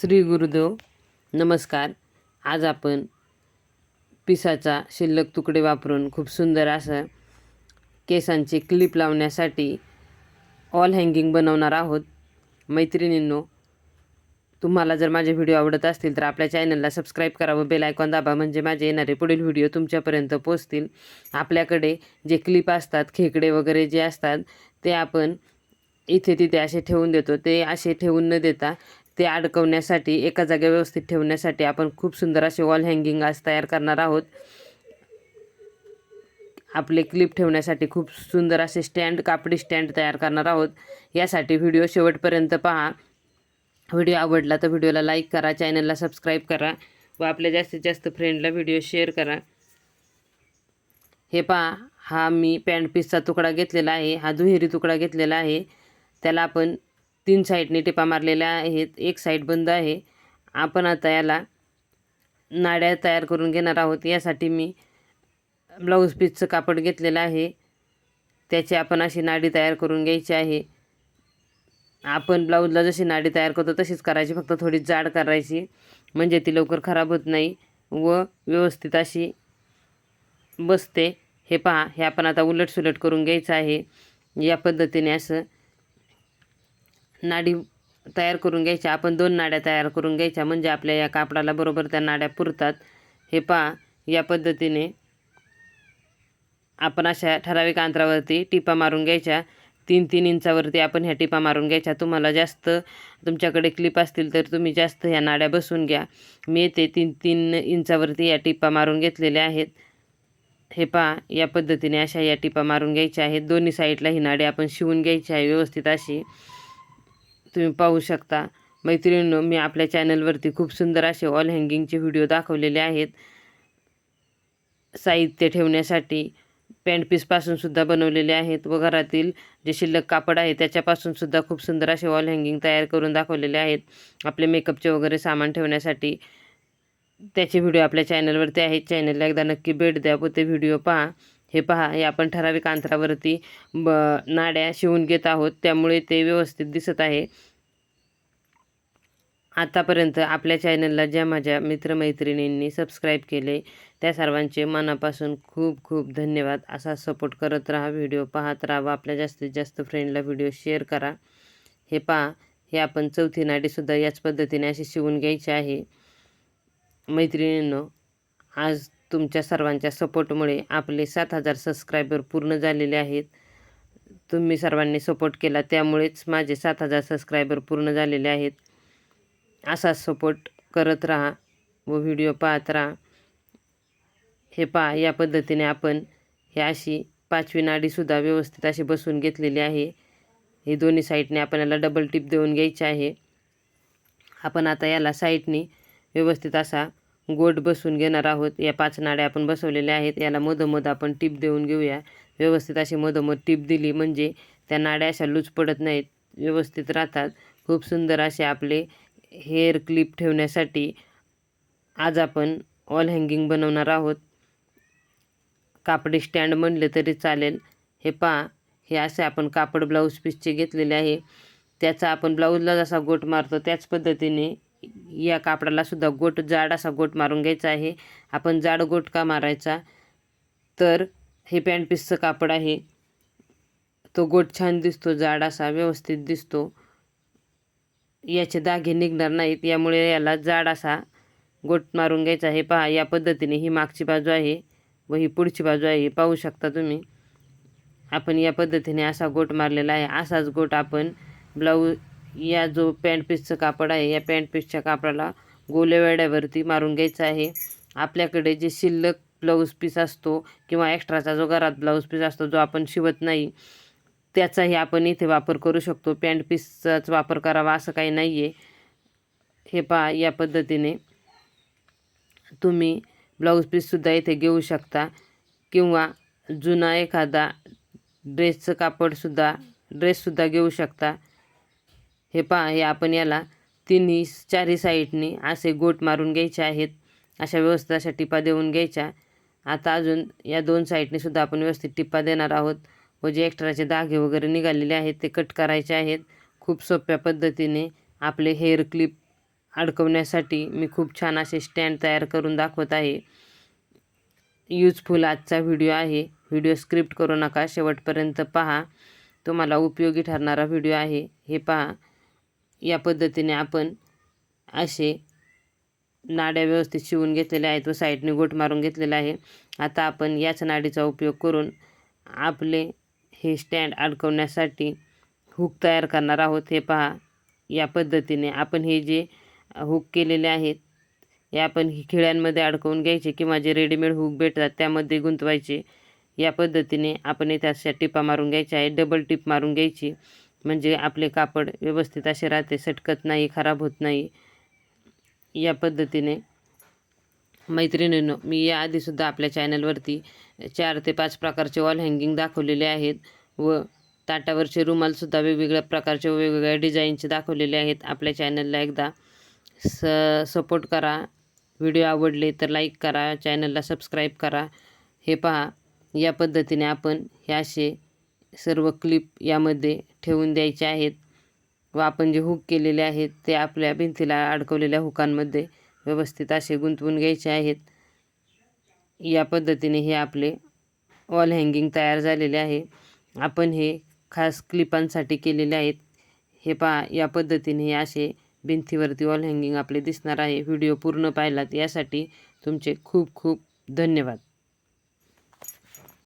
श्री गुरुदेव नमस्कार. आज आपण पिसाचा शिल्लक तुकडे वापरून खूप सुंदर असं केसांची क्लिप लावण्यासाठी ऑल हँगिंग बनवणार आहोत. मैत्रिणींनो तुम्हाला जर माझे व्हिडिओ आवडत असतील तर आपल्या चॅनलला सबस्क्राईब करा व बेल आयकॉन दाबा म्हणजे माझे येणारे पुढील व्हिडिओ तुमच्यापर्यंत पोचतील आपल्याकडे जे क्लिप असतात खेकडे वगैरे जे असतात ते आपण इथे तिथे असे ठेवून देतो. ते असे ठेवून न देता ते अडकवण्यासाठी एका जागे व्यवस्थित ठेवण्यासाठी आपण खूप सुंदर असे वॉल हँगिंग आज तयार करणार आहोत. आपले क्लिप ठेवण्यासाठी खूप सुंदर असे स्टँड कापडी स्टँड तयार करणार आहोत. यासाठी व्हिडिओ शेवटपर्यंत पहा. व्हिडिओ आवडला तर व्हिडिओला लाईक करा चॅनलला सबस्क्राईब करा व आपल्या जास्तीत जास्त फ्रेंडला व्हिडिओ शेअर करा. हे पहा हा मी पॅन्ट पीसचा तुकडा घेतलेला आहे हा दुहेरी तुकडा घेतलेला आहे. त्याला आपण तीन साईडने टिपा मारलेल्या आहेत. एक साईड बंद आहे. आपण आता याला नाड्या तयार करून घेणार आहोत. यासाठी मी ब्लाऊज पीसचं कापड घेतलेलं आहे. त्याची आपण अशी नाडी तयार करून घ्यायची आहे. आपण ब्लाऊजला जशी नाडी तयार करतो तशीच करायची. फक्त थोडी जाड करायची. म्हणजे ती लवकर खराब होत नाही व व्यवस्थित अशी बसते. हे पहा हे आपण आता उलट सुलट करून घ्यायचं आहे. या पद्धतीने असं नाडी तयार करून घ्यायच्या. आपण दोन नाड्या तयार करून घ्यायच्या. म्हणजे आपल्या या कापडाला बरोबर त्या नाड्या पुरतात. हे पहा या पद्धतीने आपण अशा ठराविक अंतरावरती टिपा मारून घ्यायच्या. तीन तीन इंचावरती आपण ह्या टिपा मारून घ्यायच्या. तुम्हाला जास्त तुमच्याकडे क्लिप असतील तर तुम्ही जास्त ह्या नाड्या बसून घ्या. मी येथे तीन तीन इंचावरती या टिपा मारून घेतलेल्या आहेत. हे पहा या पद्धतीने अशा या टिपा मारून घ्यायच्या आहेत. दोन्ही साईडला ही नाडी आपण शिवून घ्यायची आहे. व्यवस्थित अशी. तुम्ही पाहू शकता. मैत्रिणींनो मी आपल्या चॅनलवरती खूप सुंदर असे ऑल हँगिंगचे व्हिडिओ दाखवलेले आहेत. साहित्य ठेवण्यासाठी पॅन्ट पीसपासूनसुद्धा बनवलेले आहेत व घरातील जे शिल्लक कापड आहे त्याच्यापासूनसुद्धा खूप सुंदर असे वॉल हँगिंग तयार करून दाखवलेले आहेत. आपले मेकअपचे वगैरे सामान ठेवण्यासाठी त्याचे व्हिडिओ आपल्या चॅनलवरती आहेत. चॅनलला एकदा नक्की भेट द्या व ते व्हिडिओ पहा. हे पहा हे आपण ठराविक अंतरावरती ब नाड्या शिवून घेत आहोत. त्यामुळे ते व्यवस्थित दिसत आहे. आतापर्यंत आपल्या चॅनलला ज्या माझ्या मित्रमैत्रिणींनी सबस्क्राईब केले त्या सर्वांचे मनापासून खूप खूप धन्यवाद. असा सपोर्ट करत राहा व्हिडिओ पाहत राहा आपल्या जास्तीत जास्त फ्रेंडला व्हिडिओ शेअर करा. हे पहा हे आपण चौथी नाडीसुद्धा याच पद्धतीने अशी शिवून घ्यायची आहे. मैत्रिणींनो आज तुमच्या सर्वांच्या सपोर्टमुळे आपले सात हजार सबस्क्रायबर पूर्ण झालेले आहेत. तुम्ही सर्वांनी सपोर्ट केला त्यामुळेच माझे सात हजार सबस्क्रायबर पूर्ण झालेले आहेत. असा सपोर्ट करत राहा व व्हिडिओ पाहत राहा. हे पहा या पद्धतीने आपण हे अशी पाचवी नाडीसुद्धा व्यवस्थित अशी बसवून घेतलेली आहे. ही दोन्ही साईडने आपण याला डबल टिप देऊन घ्यायची आहे. आपण आता याला साईडने व्यवस्थित असा गोट बसवून घेणार आहोत. या पाच नाड्या आपण बसवलेल्या आहेत. याला मधोमध आपण टिप देऊन घेऊया. व्यवस्थित अशी मधोमध टिप दिली म्हणजे त्या नाड्या अशा लूज पडत नाहीत. व्यवस्थित राहतात. खूप सुंदर असे आपले हेअर क्लिप ठेवण्यासाठी आज आपण ऑल हँगिंग बनवणार आहोत. कापडी स्टँड म्हणले तरी चालेल. हे पहा हे असे आपण कापड ब्लाऊज पीसचे घेतलेले आहे. त्याचा आपण ब्लाऊजला जसा गोट मारतो त्याच पद्धतीने या कापडाला सुद्धा गोट जाड असा गोट मारून घ्यायचा आहे. आपण जाड गोट का मारायचा? तर हे पॅन्ट पीसचं कापड आहे. तो गोट छान दिसतो जाड असा व्यवस्थित दिसतो. याचे धागे निघणार नाहीत यामुळे याला जाड असा गोट मारून घ्यायचा आहे. पहा या पद्धतीने ही मागची बाजू आहे व ही पुढची बाजू आहे ही पाहू शकता तुम्ही. आपण या पद्धतीने असा गोट मारलेला आहे. असाच गोट आपण ब्लाऊज या जो पॅन्ट पीसचं कापड आहे या पॅन्ट पीसच्या कापडाला गोल्या वेड्यावरती मारून घ्यायचं आहे. आपल्याकडे जे शिल्लक ब्लाऊज पीस असतो किंवा एक्स्ट्राचा जो घरात ब्लाऊज पीस असतो जो आपण शिवत नाही त्याचाही आपण इथे वापर करू शकतो. पॅन्ट पीसचाच वापर करावा असं काही नाही आहे हे पहा या पद्धतीने तुम्ही ब्लाऊज पीससुद्धा इथे घेऊ शकता. किंवा जुना एखादा ड्रेसचं कापडसुद्धा ड्रेससुद्धा घेऊ शकता. हे पहा हे आपण याला तिन्ही चारही साईडनी असे गोट मारून घ्यायचे आहेत. अशा व्यवस्थित अशा टिपा देऊन घ्यायच्या. आता अजून या दोन साईडने सुद्धा आपण व्यवस्थित टिपा देणार आहोत. व जे एक्स्ट्राचे धागे वगैरे निघालेले आहेत ते कट करायचे आहेत. खूप सोप्या पद्धतीने आपले हेअर क्लिप अडकवण्यासाठी मी खूप छान असे स्टँड तयार करून दाखवत आहे. यूजफुल आजचा व्हिडिओ आहे. व्हिडिओ स्क्रिप्ट करू नका शेवटपर्यंत पहा. तुम्हाला उपयोगी ठरणारा व्हिडिओ आहे. हे पहा या पद्धतीने आपण असे नाड्या व्यवस्थित शिवून घेतलेल्या आहेत व साईडने गोट मारून घेतलेला आहे. आता आपण याच नाडीचा उपयोग करून आपले हे स्टँड अडकवण्यासाठी हुक तयार करणार आहोत. हे पहा या पद्धतीने आपण हे जे हुक केलेले आहेत हे आपण ही खिळ्यांमध्ये अडकवून घ्यायचे किंवा जे रेडीमेड हुक भेटतात त्यामध्ये गुंतवायचे. या पद्धतीने आपण त्यासाठी टिपा मारून घ्यायच्या आहे डबल टिप मारून घ्यायची. म्हणजे आपले कापड व्यवस्थित असे राहते सटकत नाही खराब होत नाही. या पद्धतीने मैत्रिणींनो मी याआधीसुद्धा आपल्या चॅनलवरती चार ते पाच प्रकारचे वॉल हँगिंग दाखवलेले आहेत व ताटावरचे रुमालसुद्धा वेगवेगळ्या प्रकारचे वेगवेगळ्या डिझाईनचे दाखवलेले आहेत. आपल्या चॅनलला एकदा स सपोर्ट करा. व्हिडिओ आवडले तर लाईक करा. चॅनलला सबस्क्राईब करा. हे पहा या पद्धतीने आपण हे असे सर्व क्लिप यामध्ये ठेवून द्यायचे आहेत. व आपण जे हुक केलेले आहेत ते आपल्या भिंतीला अडकवलेल्या हुकांमध्ये व्यवस्थित असे गुंतवून घ्यायचे आहेत. या पद्धतीने हे आपले वॉल हँगिंग तयार झालेले आहे. आपण हे खास क्लिपांसाठी केलेले आहेत. हे पहा या पद्धतीने हे असे भिंतीवरती वॉल हँगिंग आपले दिसणार आहे. व्हिडिओ पूर्ण पाहिलात यासाठी तुमचे खूप खूप धन्यवाद.